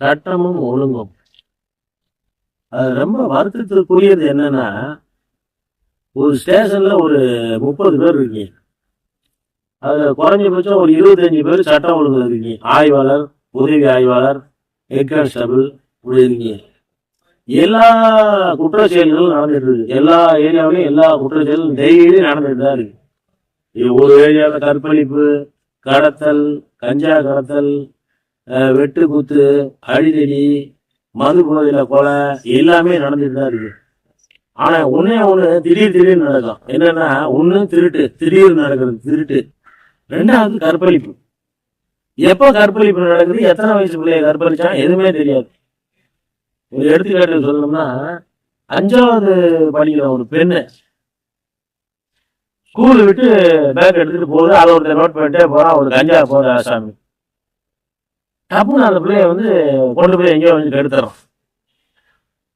சட்டமும் ஒழுங்கும். அது ரொம்ப வருத்தத்திற்குரியது என்னன்னா ஒரு ஸ்டேஷன்ல ஒரு முப்பது பேர் இருக்கீங்க. அதுல குறைஞ்சபட்சம் ஒரு இருபத்தஞ்சு பேர் சட்டம் ஒழுங்கு இருக்கீங்க. ஆய்வாளர் உதவி ஆய்வாளர் ஹெட் கான்ஸ்டபிள் இப்படி இருக்கீங்க. எல்லா குற்ற செயல்களும் நடந்துட்டு இருக்கு. எல்லா ஏரியாவிலும் எல்லா குற்ற செயலும் டெய்லி நடந்துட்டு தான் இருக்கு. ஒரு ஏரியாவில் கற்பழிப்பு கடத்தல் கஞ்சா கடத்தல் வெட்டு குத்து அடிதடி மது போதையில கொலை எல்லாமே நடந்துட்டு தான் இருக்கு ஆனா ஒண்ணே ஒண்ணு திடீர் திடீர்னு நடக்கும் என்னன்னா ஒண்ணு திருட்டு திடீர்னு நடக்கிறது திருட்டு. ரெண்டாவது கற்பழிப்பு. எப்ப கற்பழிப்பு நடக்குது எத்தனை வயசு பிள்ளைய கற்பழிச்சா எதுவுமே தெரியாது. ஒரு எடுத்துக்காட்டு சொல்லணும்னா அஞ்சாவது படிக்கிற ஒரு பெண்ணு ஸ்கூல் விட்டு பேக் எடுத்துட்டு போகுது அதை ஒருத்தர் நோட் பண்ணிட்டே போறான் ஒரு கஞ்சா போற ஆசாமி. டப்புன்னு அந்த பிள்ளைய வந்து கொண்டு போய் எங்கேயோ வந்து கெடுத்துறோம்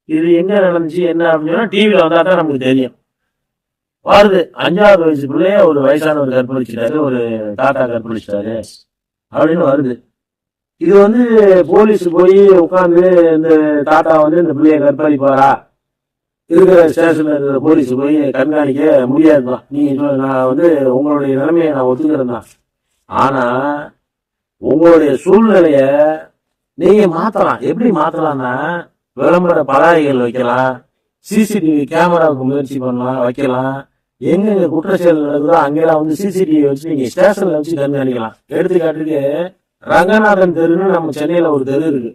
இது எங்க நடந்துச்சு என்ன அப்படின்னு சொன்னா டிவியில வந்தா தான் நமக்கு தெரியும். வருது அஞ்சாவது வயசு பிள்ளைய ஒரு வயசானவர் கற்பழிச்சிட்டாரு ஒரு தாத்தா கற்பழிச்சிட்டாரு அப்படின்னு வருது. இது வந்து போலீஸ் போய் உட்காந்து இந்த தாத்தா வந்து இந்த பிள்ளைய கற்பழிப்பாரா? இருக்கிற ஸ்டேஷன்ல இருக்கிற போலீஸ் போய் கண்காணிக்க முடியாதுதான் நீங்க நான் வந்து உங்களுடைய நிலைமையை நான் ஒத்துக்கிறேன் தான் ஆனா உங்களுடைய சூழ்நிலைய நீங்க மாத்தலாம். எப்படி மாத்தலாம்னா விளம்பர பதாகைகள் வைக்கலாம் சிசிடிவி கேமராவுக்கு முயற்சி பண்ணலாம் வைக்கலாம். எங்கெங்க குற்ற செயல் நடக்குதோ அங்கெல்லாம் வந்து சிசிடிவி வச்சு நீங்க ஸ்டேஷன்ல வச்சு கண்காணிக்கலாம் எடுத்துக்காட்டுக்கு ரங்கநாதன் தெருன்னு நம்ம சென்னையில ஒரு தெரு இருக்கு.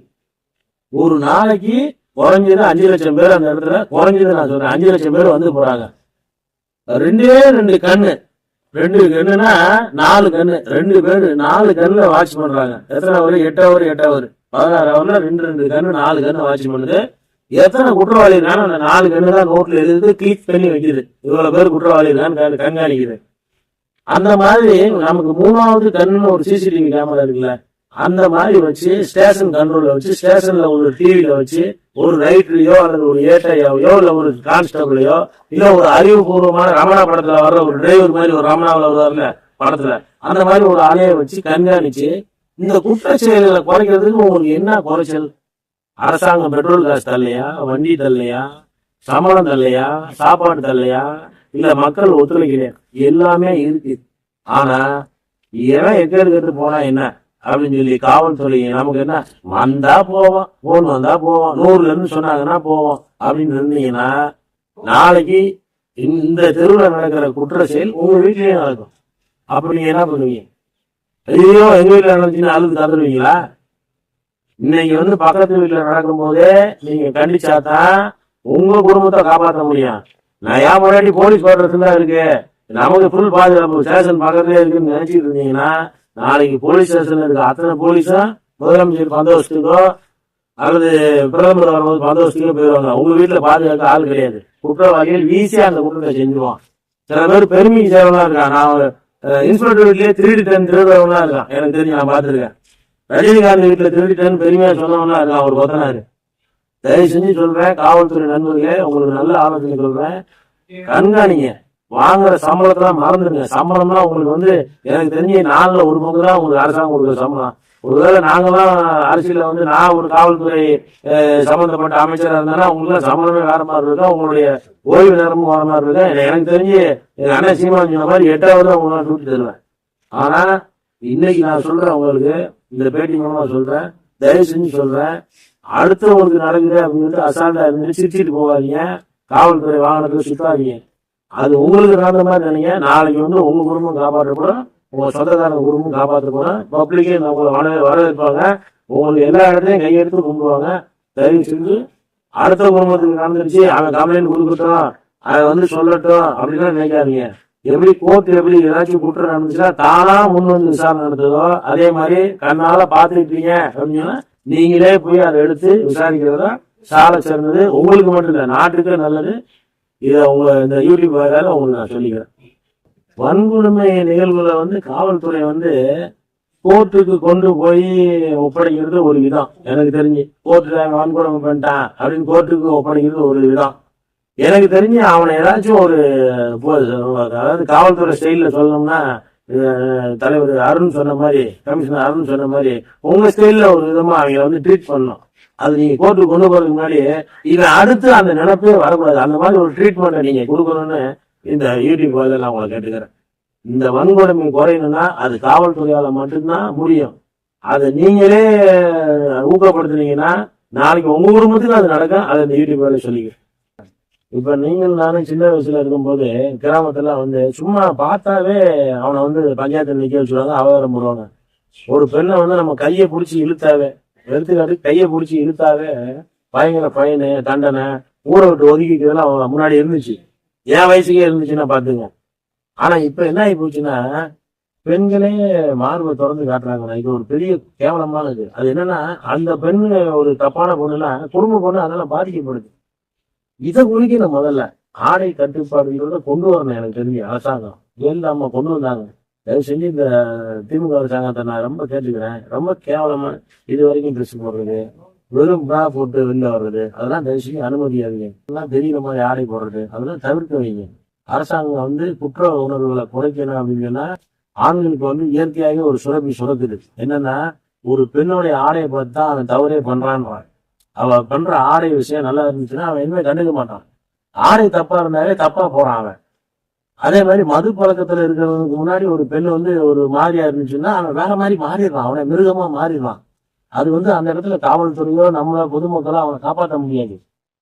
ஒரு நாளைக்கு குறைஞ்சது அஞ்சு லட்சம் பேர் அந்த இடத்துல குறைஞ்சது நான் சொல்றேன் அஞ்சு லட்சம் பேர் வந்து போறாங்க. ரெண்டே ரெண்டு கண்ணு. ரெண்டு கண்ணுனா நாலு கண்ணு ரெண்டு பேர் நாலு கண்ணுல வாட்ச் பண்றாங்க. எத்தனை அவர் எட்டு அவர் எட்டு அவர் பதினாறு ஹவர்ல ரெண்டு ரெண்டு கண்ணு நாலு கண்ணு வாட்ச் பண்ணுது. எத்தனை குற்றவாளி இருக்கான்னு அந்த நாலு கண்ணு தான் நோட்ல எழுதி கிளிக் பண்ணி வைக்குது. இவ்வளவு பேர் குற்றவாளி இருக்கான்னு கண்காணிக்குது. அந்த மாதிரி நமக்கு மூணாவது கண்ணுன்னு ஒரு சிசிடிவி கேமரா இருக்குல்ல. அந்த மாதிரி வச்சு ஸ்டேஷன் கண்ட்ரோல்ல வச்சு ஸ்டேஷன்ல ஒரு டிவியில வச்சு ஒரு ரைட்டரையோ அல்லது ஒரு ஏட்டையாவையோ இல்ல ஒரு கான்ஸ்டபிளையோ இல்ல ஒரு அறிவுபூர்வமான ரமணா படத்துல வர்ற ஒரு டிரைவர் மாதிரி ஒரு ரமணாவில் வருவார்ல படத்துல அந்த மாதிரி ஒரு ஆலையை வச்சு கண்காணிச்சு இந்த குற்ற செயல்களை குறைக்கிறதுக்கு உங்களுக்கு என்ன குறைச்சல்? அரசாங்கம் பெட்ரோல் காசு தரலையா? வண்டி தரலையா? சம்பளம் தரலையா? சாப்பாடு தரலையா? இல்ல மக்கள் ஒத்துழைக்கலையா? எல்லாமே இருக்கு. ஆனா எவன் எக்கேடு கேட்டு போனா என்ன? அப்படின்னு சொல்லி காவல்துறை நமக்கு என்ன? வந்தா போவோம் போன் வந்தா போவோம் நூறுல இருந்து சொன்னாங்கன்னா போவோம் அப்படின்னு இருந்தீங்கன்னா நாளைக்கு இந்த தெருவில் நடக்கிற குற்ற செயல் உங்க வீட்லயே நடக்கும். அப்ப நீங்க என்ன பண்ணுவீங்க? ஐயோ எங்க வீட்டுல நடந்துச்சுன்னு அழுது கத்துருவீங்களா இன்னைக்கு வந்து பக்கத்து வீட்டுல நடக்கும் போதே நீங்க கண்டிச்சாதான் உங்க குடும்பத்தை காப்பாற்ற முடியும். நான் ஏன் முன்னாடி போலீஸ் வர்றதுல இருக்கு நமக்கு ஃபுல் பாதுகாப்பு ஸ்டேஷன் பக்கத்துலயே இருக்குன்னு நினைச்சிட்டு இருந்தீங்கன்னா நாளைக்கு போலீஸ் ஸ்டேஷன்ல இருக்க அத்தனை போலீஸும் முதலமைச்சர் பந்தோபஸ்துக்கோ அல்லது பிரதமர் வரும்போது பந்தோபஸ்துக்கோ போயிடுவாங்க உங்க வீட்டுல பாதுகாக்க ஆள் கிடையாது. குற்றவாளிகள் ஈஸியா அந்த குற்றத்தை செஞ்சுருவான். சில பேர் பெருமைக்கு சேரவனா இருக்கான். நான் இன்ஸ்பெக்டர் வீட்லயே திருடிட்டேன் திருடுறவனா இருக்கான். எனக்கு தெரிஞ்சு நான் பார்த்துருக்கேன். ரஜினிகாந்த் வீட்டுல திருடிட்டேன்னு பெருமையா சொன்னவனா இருக்கான் ஒரு கொத்தனாரு. தயவு செஞ்சு சொல்றேன் காவல்துறை நண்பர்களே உங்களுக்கு நல்ல ஆலோசனை சொல்றேன். கண்காணிங்க. வாங்குற சம்பளத்தெல்லாம் மறந்துடுங்க. சம்பளம்லாம் உங்களுக்கு வந்து எனக்கு தெரிஞ்சு நாளில் ஒரு பங்கு தான் உங்களுக்கு அரசாங்கம் கொடுக்குற சம்பளம். ஒருவேளை நாங்களாம் அரசியல வந்து நான் ஒரு காவல்துறை சம்பந்தப்பட்ட அமைச்சராக இருந்தேன்னா உங்களுக்கு சம்பளமே வேற மாதிரி இருக்கா? உங்களுடைய ஓய்வு நேரமும் வேற மாதிரி இருக்கா? எனக்கு- தெரிஞ்சு எங்க அண்ணன் சீமான் சொன்ன மாதிரி எட்டாவது தான் உங்களுக்கு தருவேன். ஆனா இன்னைக்கு நான் சொல்றேன் உங்களுக்கு இந்த பேட்டி மூலமா சொல்றேன். தயவு செஞ்சு சொல்றேன். அடுத்தவங்களுக்கு நடக்குது அப்படின்னு சொல்லிட்டு அசால்ட்டா இருந்து சிரிச்சிட்டு போகாதீங்க. காவல்துறை வாகனத்துக்கு சுத்தாதீங்க. அது உங்களுக்கு நடந்த மாதிரி நினைங்க. நாளைக்கு வந்து உங்க குடும்பம் காப்பாற்றப்படும் உங்க சொந்தக்காரங்க குடும்பம் காப்பாற்றப்படும் பப்ளிக்கே உங்களை வர வரவேற்பாங்க. உங்களுக்கு எல்லா இடத்துலையும் கையெடுத்து கும்பிடுவாங்க. தயவு செஞ்சு அடுத்த குடும்பத்துக்கு நடந்துருச்சு அவன் கம்ப்ளைண்ட் கொடுக்கட்டும் அவன் வந்து சொல்லட்டும் அப்படின்லாம் நினைக்காதீங்க. எப்படி கோர்ட் எப்படி ஏதாச்சும் குற்றம் நடந்துச்சுன்னா தானா முன் வந்து விசாரணை நடத்துதோ அதே மாதிரி கண்ணால பாத்துக்கிட்டீங்க அப்படின்னா நீங்களே போய் அதை எடுத்து விசாரிக்கிறதா சாலை சிறந்தது. உங்களுக்கு மட்டும் இல்லை நாட்டுக்கு நல்லது. இதை உங்க இந்த யூடியூப் வேறால உங்களுக்கு நான் சொல்லிக்கிறேன். வன்கொடுமை நிகழ்வுகளை வந்து காவல்துறை வந்து கோர்ட்டுக்கு கொண்டு போய் ஒப்படைக்கிறது ஒரு விதம். எனக்கு தெரிஞ்சு கோர்ட்டு வன்கொடுமை பண்ணிட்டான் அப்படின்னு கோர்ட்டுக்கு ஒப்படைக்கிறது ஒரு விதம். எனக்கு தெரிஞ்சு அவனை ஏதாச்சும் ஒரு அதாவது காவல்துறை ஸ்டைலில் சொல்லணும்னா தலைவர் அருண் சொன்ன மாதிரி கமிஷனர் அருண் சொன்ன மாதிரி உங்க ஸ்டைல்ல ஒரு விதமா அவங்கள வந்து ட்ரீட் பண்ணணும். அது நீங்க கோர்ட்டுக்கு கொண்டு போறதுக்கு முன்னாடி இவன் அடுத்து அந்த நினைப்பே வரக்கூடாது. அந்த மாதிரி ஒரு ட்ரீட்மெண்ட்டை நீங்க கொடுக்கணும்னு இந்த யூடியூப் வாயில நான் உங்களை கேட்டுக்கிறேன். இந்த வன்கொடுமை குறையணும்னா அது காவல்துறையால மட்டும்தான் முடியும். அதை நீங்களே ஊக்கப்படுத்துனீங்கன்னா நாளைக்கு உங்க குடும்பத்துக்கு அது நடக்கும். அதை இந்த யூடியூப் வேலை சொல்லிக்கிறேன். இப்ப நீங்கள் நானும் சின்ன வயசுல இருக்கும்போது கிராமத்துல வந்து சும்மா பார்த்தாவே அவனை வந்து பஞ்சாயத்து நிக்க வச்சுருவாங்க அவதாரம் போடுவாங்க. ஒரு பெண்ணை வந்து நம்ம கையை பிடிச்சி இழுத்தாவே எடுத்துக்காட்டு கையை பிடிச்சி இழுத்தாவே பயங்கர பயனு தண்டனை ஊரை விட்டு ஒதுக்கிக்கிறதுலாம் முன்னாடி இருந்துச்சு. என் வயசுக்கே இருந்துச்சுன்னா பாத்துங்க ஆனா இப்ப என்ன ஆகி போச்சுன்னா பெண்களே மார்பை திறந்து காட்டுறாங்க இது ஒரு பெரிய கேவலமானது. அது என்னன்னா அந்த பெண்ணு ஒரு தப்பான பொண்ணுன்னா குடும்ப பொண்ணு அதெல்லாம் பாதிக்கப்படுது. இதை குளிக்கணும் முதல்ல. ஆடை கட்டுப்பாடுகளோட கொண்டு வரணும் எனக்கு தெரிஞ்சு அரசாங்கம். ஜெயலலிதா அம்மா கொண்டு வந்தாங்க. தயவு செஞ்சு இந்த திமுக அரசாங்கத்தை நான் ரொம்ப கேட்டுக்கிறேன். ரொம்ப கேவலமா இது வரைக்கும் ட்ரெஸ் போடுறது வெறும் பிரா போட்டு வெளில வர்றது அதெல்லாம் தயவு செஞ்சு அனுமதியாதீங்க அதெல்லாம் தெரியுற மாதிரி ஆடை போடுறது அதெல்லாம் தவிர்க்க வைங்க. அரசாங்கம் வந்து குற்ற உணர்வுகளை குறைக்கணும் அப்படின்னு சொன்னா ஆண்களுக்கு வந்து இயற்கையாகவே ஒரு சுரப்பி சுரக்குது. என்னன்னா ஒரு பெண்ணுடைய ஆடையை பார்த்து தான் அவன் தவறே பண்றான்றான். அவ பண்ற ஆடை விஷயம் நல்லா இருந்துச்சுன்னா அவன் இனிமே கண்டுக்க மாட்டான். ஆடை தப்பா இருந்தாலே தப்பா போறான் அவன். அதே மாதிரி மது பழக்கத்துல இருக்கிறவனுக்கு முன்னாடி ஒரு பெண் வந்து ஒரு மாதிரியா இருந்துச்சுன்னா அவன் வேற மாதிரி மாறிடுறான். அவனை மிருகமா மாறிடுறான். அது வந்து அந்த இடத்துல காவல்துறையோ நம்மள பொதுமக்களோ அவனை காப்பாற்ற முடியாது.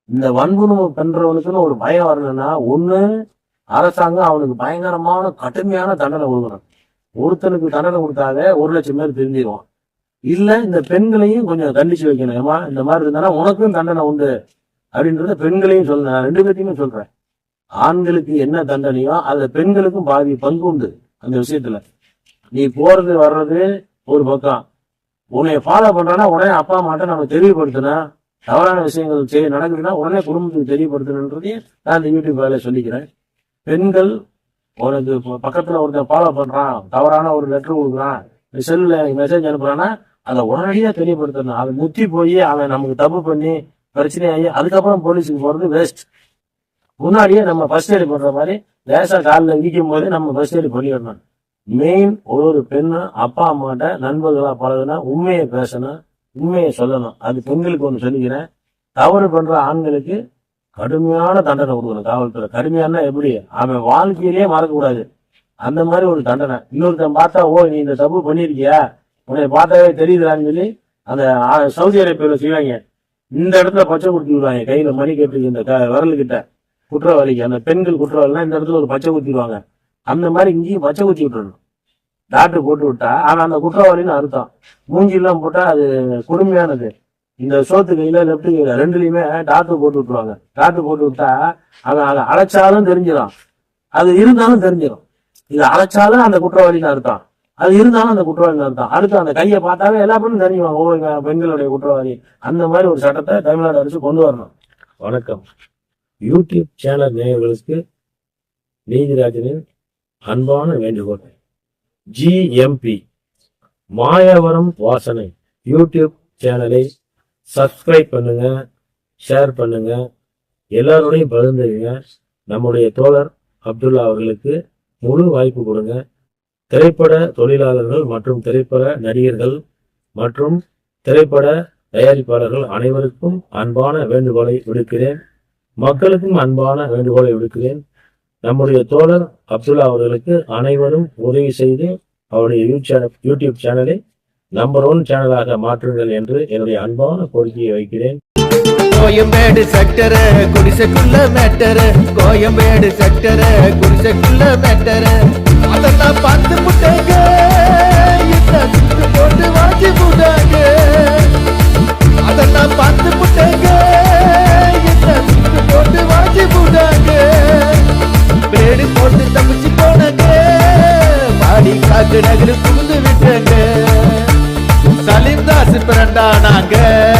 இந்த வன்புணர்வு பண்றவனுக்குன்னு ஒரு பயம் வரலன்னா ஒண்ணு அரசாங்கம் அவனுக்கு பயங்கரமான கடுமையான தண்டனை கொடுக்குறான் ஒருத்தனுக்கு தண்டனை கொடுத்தாலே ஒரு லட்சம் பேர் திரும்பிடுவான் இல்ல இந்த பெண்களையும் கொஞ்சம் கண்டிச்சு வைக்கணும்? ஏமா இந்த மாதிரி இருந்தா உனக்கும் தண்டனை உண்டு. அப்படின்றத பெண்களையும் சொல்றேன். ரெண்டு பேர்த்தையுமே சொல்றேன். ஆண்களுக்கு என்ன தண்டனையோ அதுல பெண்களுக்கும் பாதி பங்கு உண்டு அந்த விஷயத்துல. நீ போறது வர்றது ஒரு பக்கம். உன்னை ஃபாலோ பண்றனா உடனே அப்பா அம்மாட்ட நம்ம தெரியப்படுத்தினா தவறான விஷயங்கள் செய்ய நடக்குதுன்னா உடனே குடும்பத்துக்கு தெரியப்படுத்தணுன்றதையும் நான் இந்த யூடியூப் வேலை சொல்லிக்கிறேன். பெண்கள் உனக்கு பக்கத்துல ஒருத்தன் ஃபாலோ பண்றான் தவறான ஒரு லெட்டர் கொடுக்குறான் செல்லுல மெசேஜ் அனுப்புறான்னா அதை உடனடியா தெரியப்படுத்தணும். அதை முத்தி போய் அவன் நமக்கு தப்பு பண்ணி பிரச்சனையாகி அதுக்கப்புறம் போலீஸுக்கு போறது வேஸ்ட் முன்னாடியே நம்ம ஃபர்ஸ்ட் எய்ட் போடுற மாதிரி லேசா காலில் இடிக்கும் போது நம்ம ஃபர்ஸ்ட் எய்டு பண்ணிடணும். மெயின் ஒரு ஒரு பெண்ணும் அப்பா அம்மாட்ட நண்பர்களா பழகுனா உண்மையை பேசணும் உண்மையை சொல்லணும். அது பெண்களுக்கு ஒன்று சொல்லிக்கிறேன். தவறு பண்ற ஆண்களுக்கு கடுமையான தண்டனை கொடுக்கணும் காவல்துறை. கடுமையான எப்படி? அவன் வாழ்க்கையிலேயே மறக்கக்கூடாது. அந்த மாதிரி ஒரு தண்டனை. இன்னொருத்தன் பார்த்தா ஓ நீ இந்த தப்பு பண்ணியிருக்கியா? உன்னை பார்த்தாவே தெரியுதான்னு சொல்லி அந்த சவுதி அரேபியாவில் செய்வாங்க இந்த இடத்துல பச்சை கொடுத்து விடுவாங்க கையில மணி கேட்டு இந்த விரல் கிட்ட குற்றவாளிக்கு அந்த பெண்கள் குற்றவாளினா இந்த இடத்துல ஒரு பச்சை குத்திடுவாங்க. அந்த மாதிரி இங்கேயும் பச்சை குத்தி விட்டுறணும். டாக்டர் போட்டு விட்டா ஆனா அந்த குற்றவாளின்னு அர்த்தம். மூஞ்சி எல்லாம் போட்டா அது கொடுமையானது. இந்த சோத்து கையில லெப்ட் கையில ரெண்டுலயுமே டாக்டர் போட்டு விட்டுருவாங்க. டாக்டர் போட்டு விட்டா அவன் அதை அழைச்சாலும் தெரிஞ்சிடும். அது இருந்தாலும் தெரிஞ்சிடும். இது அழைச்சாலும் அந்த குற்றவாளின்னு அர்த்தம். அது இருந்தாலும் அந்த குற்றவாளின்னு அர்த்தம். அடுத்து அந்த கையை பார்த்தாவே எல்லா பெண்ணும் தெரிஞ்சுவாங்க ஓ பெண்களுடைய குற்றவாளி. அந்த மாதிரி ஒரு சட்டத்தை தமிழ்நாடு அரசு கொண்டு வரணும். வணக்கம். யூடியூப் சேனல் நேயர்களுக்கு நீதிராஜனின் அன்பான வேண்டுகோள். ஜிஎம்பி மாயாவரம் வாசனை. யூடியூப் சேனலை சப்ஸ்கிரைப் பண்ணுங்க ஷேர் பண்ணுங்க. எல்லாரோடையும் பகிர்ந்துருங்க நம்முடைய தோழர் அப்துல்லா அவர்களுக்கு முழு வாய்ப்பு கொடுங்க. திரைப்பட தொழிலாளர்கள் மற்றும் திரைப்பட நடிகர்கள் மற்றும் திரைப்பட தயாரிப்பாளர்கள் அனைவருக்கும் அன்பான வேண்டுகோளை விடுக்கிறேன். மக்களுக்கும் அன்பான வேண்டுகோளை விடுக்கிறேன். நம்முடைய தோழர் அப்துல்லா அவர்களுக்கு அனைவரும் உதவி செய்து அவருடைய யூடியூப் சேனலை நம்பர் ஒன் சேனலாக மாற்றுங்கள் என்று என்னுடைய அன்பான கோரிக்கையை வைக்கிறேன். கோயம்பேடு செக்டர் குடிசைக்குள்ள மேட்டர கோயம்பேடு செக்டர் குடிசைக்குள்ள மேட்டர அதெல்லாம் பார்த்து முட்டாங்க